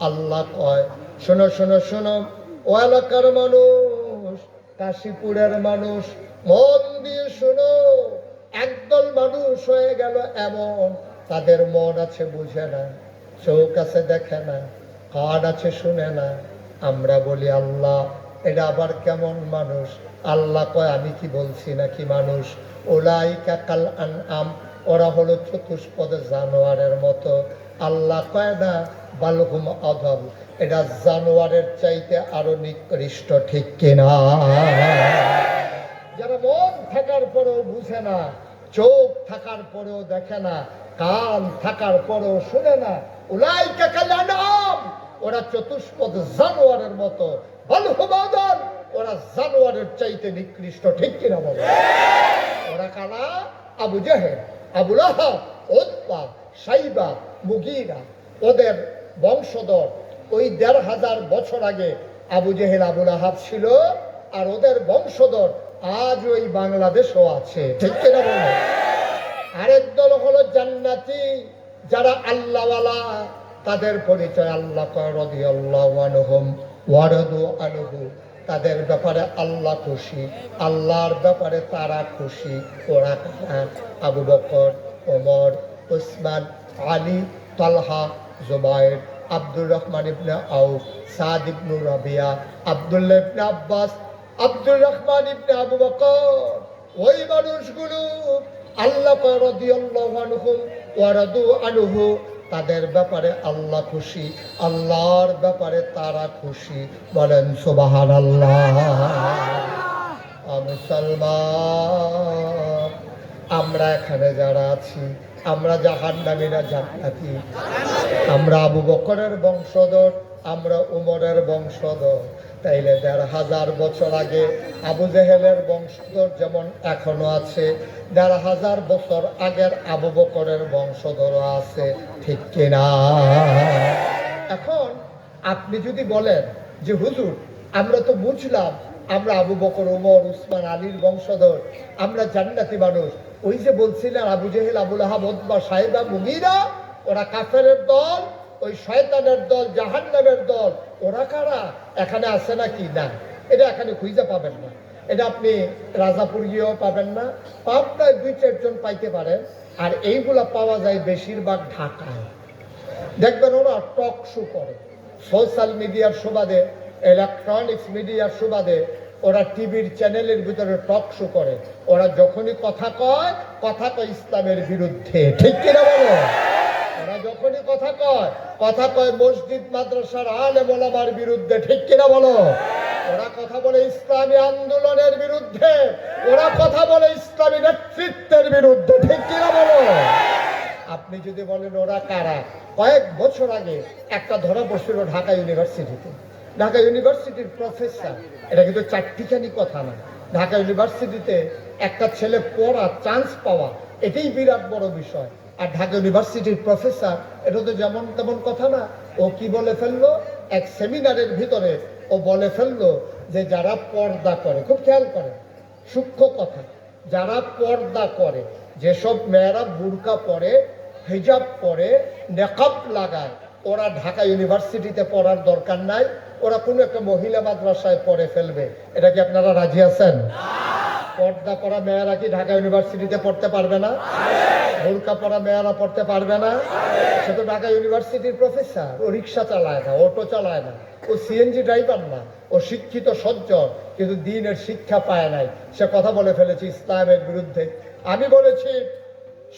আল্লাহ কয়। শোনো শোনো শোনো, ও এলাকার মানুষ, কাশীপুরের মানুষ, মন দিয়ে শোনো, একদল মানুষ হয়ে গেল এমন, তাদের মন আছে বুঝে না, চোখ আছে দেখে না, কান আছে শুনে না। আমরা বলি, আল্লাহ এটা আবার কেমন মানুষ? আল্লাহ কয়, আমি কি বলছি নাকি মানুষ? ওলাই কাকাল আন আম ওরা হলো চতুষ্পদ জানোয়ারের মতো। আল্লাহ কয় না অধম এটা জানোয়ারের চাইতে আরও নিকৃষ্ট, ঠিক কিনা? যারা মন থাকার পরেও বুঝে না, চোখ থাকার পরেও দেখে না, কান থাকার পরেও শুনে না উলাই কাকালাম ওরা চতুষ্পদ জানোয়ারের মতো। বলহুবাদন ওরা জানোয়ারের চাইতে নিকৃষ্ট, ঠিক কিনা বলে? ওরা কালা আবু জাহেদ আবুল আহাব সাইবা, মুগিরা, ওদের বংশধর। ওই দেড় হাজার বছর আগে আবু জেহেল আবুল আহাব ছিল, আর ওদের বংশধর আজ ওই বাংলাদেশও আছে। ঠিক কিনা আরেক দল হলো জান্নাতি, যারা আল্লাহওয়ালা, তাদের পরিচয় আল্লাহ রদি আল্লাহ আনহুম ওয়ারদু আনহু। তাদের ব্যাপারে আল্লাহ খুশি, আল্লাহর ব্যাপারে তারা খুশি ওরা কারা? আবু বকর, ওমর উসমান আলী, তালহা, জুবাইর, আব্দুর রহমান ইবনে আউফ, সাদ ইবনু রাবিয়া, আব্দুল্লাহ ইবনে আব্বাস, আব্দুর রহমান ইবনে আবু বকর ওই মানুষগুলো আল্লাহ রাদিয়াল্লাহু তাদের ব্যাপারে আল্লাহ খুশি, আল্লাহর ব্যাপারে তারা খুশি। বলেন সুবাহান আল্লাহ মুসলমান। আমরা এখানে যারা আছি, আমরা জাহান নামীরা জান্নাতি। আমরা আবু বকরের বংশধর, আমরা উমরের বংশধর। তাইলে দেড় হাজার বছর আগে আবু জেহেলের বংশধর যেমন এখনও আছে, দেড় হাজার বছর আগের আবু বকরের বংশধরও আছে, ঠিক কিনা? এখন আপনি যদি বলেন যে, হুজুর, আমরা তো বুঝলাম আমরা আবু বকর উমর উসমান, আলীর বংশধর, আমরা জান্নাতি মানুষ। ওই যে বলছিলেন আবু জেহেল আবুল আহাব সাহেবা মুমিরা ওরা কাফের দল। ওই শয়তানের দল, জাহান্নামের দল, ওরা কারা? এখানে আছে নাকি? না। এটা এখানে খুঁজে পাবেন না। এটা আপনি রাজাপুর গিয়েও পাবেন না। পাবনায় দুই চারজন পাইতে পারেন। আর এইগুলা পাওয়া যায় বেশিরভাগ ঢাকায়। দেখবেন ওরা টক শো করে। সোশ্যাল মিডিয়ার সুবাদে ইলেকট্রনিক্স মিডিয়ার সুবাদে ওরা টিভির চ্যানেলের ভিতরে টক শো করে। ওরা যখনই কথা কয় কথা কয় ইসলামের বিরুদ্ধে। ঠিক কিনা বলো? কথা কয়। কথা কয় মসজিদ মাদ্রাসার আলে মোলামার বিরুদ্ধে, ঠিক কিনা বলো? ওরা কথা বলে ইসলামী আন্দোলনের বিরুদ্ধে, ওরা কথা বলে ইসলামী নেতৃত্বের বিরুদ্ধে, ঠিক কিনা বলো? আপনি যদি বলেন ওরা কারা? কয়েক বছর আগে একটা ধরা পড়ছিল ঢাকা ইউনিভার্সিটিতে। ঢাকা ইউনিভার্সিটির প্রফেসর, এটা কিন্তু চারটিখানি কথা না। ঢাকা ইউনিভার্সিটিতে একটা ছেলে পড়া, চান্স পাওয়া, এটাই বিরাট বড় বিষয়। আর ঢাকা ইউনিভার্সিটির প্রফেসর, এটা তো যেমন তেমন কথা না, ও কি বলে ফেলল? এক সেমিনারের ভিতরে ও বলে ফেলল যে যারা পর্দা করে, খুব খেয়াল করে সূক্ষ্ম কথা, যারা পর্দা করে, যেসব মেয়েরা বুরকা পরে, হিজাব পরে, নেকাব লাগায়, ওরা ঢাকা ইউনিভার্সিটিতে পড়ার দরকার নাই, ওরা কোনো একটা মহিলা মাদ্রাসায় পড়ে ফেলবে, এটা কি আপনারা রাজি আছেন? পর্দা পরা মেয়েরা কি ঢাকা ইউনিভার্সিটিতে পড়তে পারবে না? বোরকা পরা মেয়েরা পড়তে পারবে না? সে তো ঢাকা ইউনিভার্সিটির প্রফেসর, ও রিক্সা চালায় না, অটো চালায় না, ও সিএনজি ড্রাইভার না, ও শিক্ষিত সজ্জন, কিন্তু দিনের শিক্ষা পায় নাই। সে কথা বলে ফেলেছে ইসলামের বিরুদ্ধে। আমি বলেছি,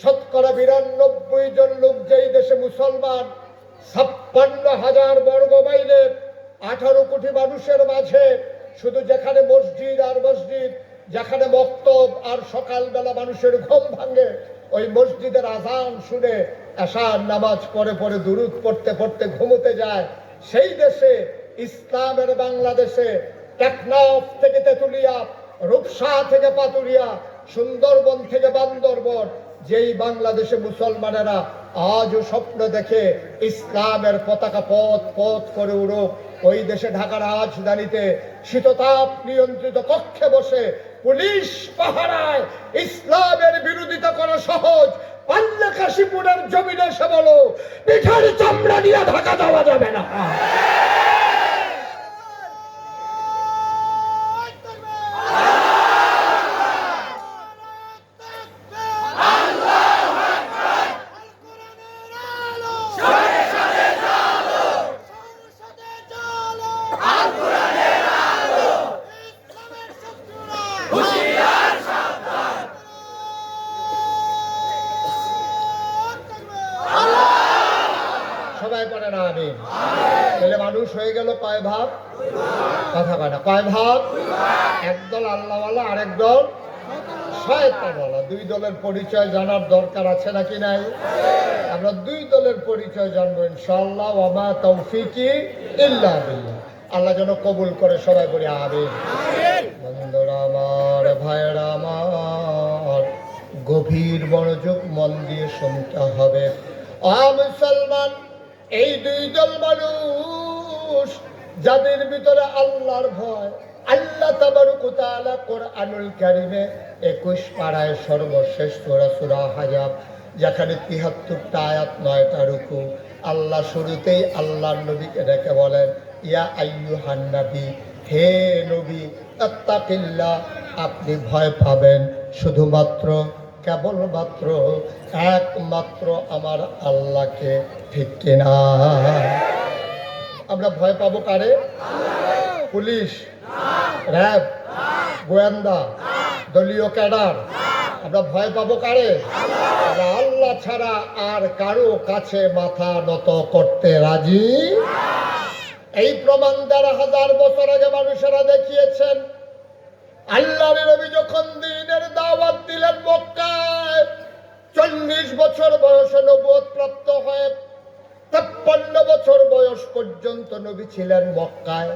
শতকরা বিরানব্বই জন লোক যেই দেশে মুসলমান, ছাপ্পান্ন হাজার বর্গ মাইলে আঠারো কোটি মানুষের মাঝে, শুধু যেখানে মসজিদ আর মসজিদ যেখানে মক্তব আর সকালবেলা মানুষের ঘুম ভাঙে, ওই মসজিদের আজান শুনে আশার নামাজ পড়ে পড়ে দুরুদ পড়তে পড়তে ঘুমোতে যায়। সেই দেশে, ইসলামের বাংলাদেশে, টেকনাফ থেকে তেঁতুলিয়া, রূপসা থেকে পাতুরিয়া, সুন্দরবন থেকে বান্দরবন, যেই বাংলাদেশে মুসলমানেরা আজও স্বপ্ন দেখে ইসলামের পতাকা পথ পথ করে উড়ুক ওই দেশে ঢাকার রাজধানীতে শীততাপ নিয়ন্ত্রিত কক্ষে বসে পুলিশ পাহারায় ইসলামের বিরোধিতা করা সহজ। পাল্লা কাশীপুরের জমিনে এসে বলো, পিঠার চামড়া নিয়ে ঢাকা দেওয়া যাবে না সবাই করে না আমি তাহলে মানুষ হয়ে গেল কয় ভাব কথা কয় না। কয় ভাব একদল আরেক দল দুই দলের পরিচয় জানার দরকার আছে নাকি নাই? আমরা দুই দলের পরিচয় জানব ইনশাআল্লাহ। ওয়ামা তৌফিকি ইল্লা আল্লাহ যেন কবুল করে সবাই বলি আমিন। বন্ধুরা আমার, ভাইয়েরা আমার, গভীর মনোযোগ মন দিয়ে শুনতে হবে। আ মুসলমান এই দুই দল মানুষ যাদের ভিতরে আল্লাহর ভয়, আল্লাহ তাবারুক ওয়া তাআলা কোরআনুল কারিমে একুশ পাড়ায় সর্বশেষ সূরা হাজাব, যেখানে তিহাত্তরটা আয়াত, নয়টা রুকু। আল্লাহ শুরুতেই আল্লাহর নবীকে ডেকে বলেন, ইয়া আইয়ুহান হান্নাবি হে নবী, আত্তাকিল্লাহ, আপনি ভয় পাবেন। শুধুমাত্র কেবলমাত্র একমাত্র আমার আল্লাহকে, ঠিক কিনা আমরা ভয় পাবো কারে? পুলিশ, র্যাব, গোয়েন্দা, দলীয় ক্যাডার। আমরা ভয় পাবো কারে? আল্লাহ ছাড়া আর কারও কাছে মাথা নত করতে রাজি? এই প্রমাণ দেড় হাজার বছর আগে মানুষেরা দেখিয়েছেন আল্লাহর নবী যখন দিনের দাওয়াত দিলেন মক্কায়, চল্লিশ বছর বয়সে নবুয়ত প্রাপ্ত হয়ে তেপ্পান্ন বছর বয়স পর্যন্ত নবী ছিলেন মক্কায়।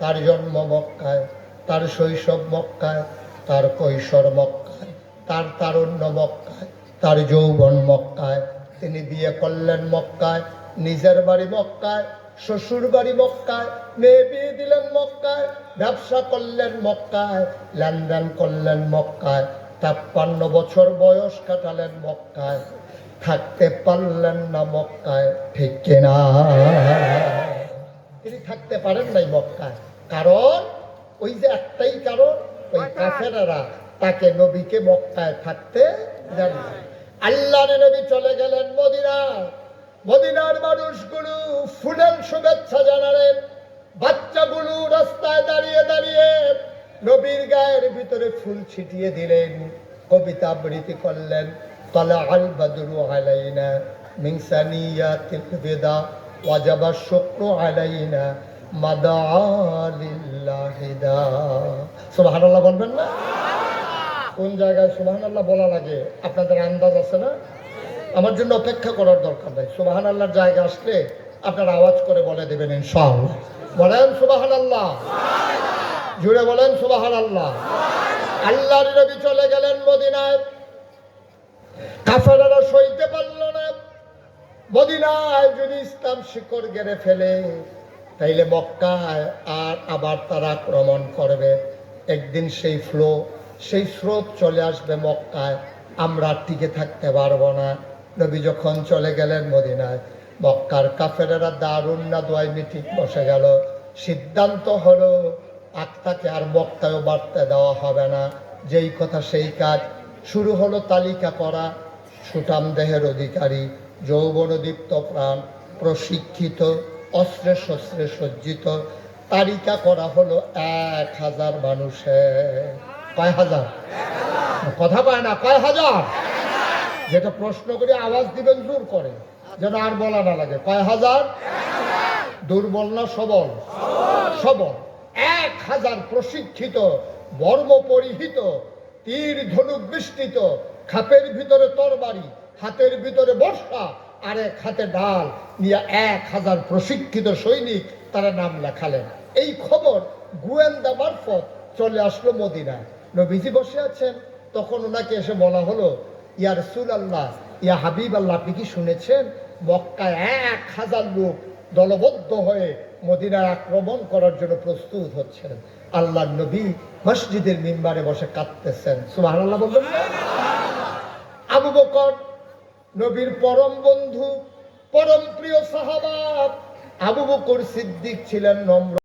তার জন্ম মক্কায়, তার শৈশব মক্কায়, তার কৈশোর মক্কায়, তার তারুণ্য মক্কায়, তার যৌবন মক্কায়। তিনি বিয়ে করলেন মক্কায়, নিজের বাড়ি মক্কায় শ্বশুর বাড়ি মক্কায় মেয়ে বিয়ে দিলেন মক্কায় ব্যবসা করলেন মক্কায় লেনদেন করলেন মক্কায় ছাপ্পান্ন বছর বয়স কাটালেন মক্কায় থাকতে পারলেন না মক্কায় ঠিক কিনা? তিনি থাকতে পারেন নাই মক্কায় কারণ ওই যে একটাই কারণ ওই কাফেরারা তাকে নবীকে মক্কায় থাকতে দেন না। আল্লাহর নবী চলে গেলেন মদিনায়। মদিনার মানুষগুলো ফুলের শুভেচ্ছা জানালেন। বাচ্চাগুলো রাস্তায় দাঁড়িয়ে দাঁড়িয়ে নবীর গায়ের ভিতরে ফুল ছিটিয়ে দিলেন, কবিতা আবৃত্তি করলেন। তলা আল বাদরু আলাইনা মিংসানিয়া তিলবেদা ওয়াজাবা শুক্র আলাইনা মাদা আলিল্লাহিদা সুবহানাল্লাহ বলবেন না? কোন জায়গায় সুবহানাল্লাহ বলা লাগে? আপনাদের আন্দাজ আছে না? আমার জন্য অপেক্ষা করার দরকার নাই। সুবাহান আল্লাহর জায়গা আসলে আপনারা আওয়াজ করে বলে দেবেন ইনশাআল্লাহ। বলেন সুবাহান আল্লাহ জুড়ে বলেন সুবাহান আল্লাহ আল্লাহর নবী চলে গেলেন মদিনায়। কাফেরারা সইতে পারল না। মদিনায় যদি ইসলাম শিকড় গেড়ে ফেলে, তাইলে মক্কায় আর আবার তারা আক্রমণ করবে। একদিন সেই ফ্লো সেই স্রোত চলে আসবে মক্কায়। আমরা টিকে থাকতে পারব না। নবী যখন চলে গেলেন মদিনায়, মক্কার কাফেরেরা দারুণ না দোয়াই মিটিং বসে গেল। সিদ্ধান্ত হলো আক্তাকে আর মক্কায়ও বাড়তে দেওয়া হবে না। যেই কথা সেই কাজ। শুরু হলো তালিকা করা সুটাম দেহের অধিকারী, যৌবনদীপ্ত প্রাণ, প্রশিক্ষিত অস্ত্রে শস্ত্রে সজ্জিত। তালিকা করা হলো এক হাজার মানুষের। কয় হাজার? কথা পায় না, কয় হাজার? যেটা প্রশ্ন করে আওয়াজ দিবেন, জোর করে। যেন আর বলা না লাগে। কয় হাজার? দুর্বল না সবল? সবল। এক হাজার প্রশিক্ষিত, বর্ম পরিহিত, তীর ধনুক বিস্তৃত, খাপের ভিতরে তরবারি, হাতের ভিতরে বর্ষা আর এক হাতে ডাল নিয়ে এক হাজার প্রশিক্ষিত সৈনিক তারা নাম লেখালেন। এই খবর গোয়েন্দা মারফত চলে আসলো মদিনায়। নবীজি বসে আছেন তখন ওনাকে এসে বলা হলো ইয়া রসুল আল্লাহ ইয়া হাবিব আল্লাহ আপনি কি শুনেছেন? মক্কায় এক হাজার লোক দলবদ্ধ হয়ে মদিনায় আক্রমণ করার জন্য প্রস্তুত হচ্ছেন। আল্লাহ নবী মসজিদের মিম্বারে বসে কাঁদতেছেন। সুবাহ আল্লাহ বলবেন না? আবু বকর, নবীর পরম বন্ধু, পরম প্রিয় সাহাবা, আবু বকর সিদ্দিক ছিলেন নম্র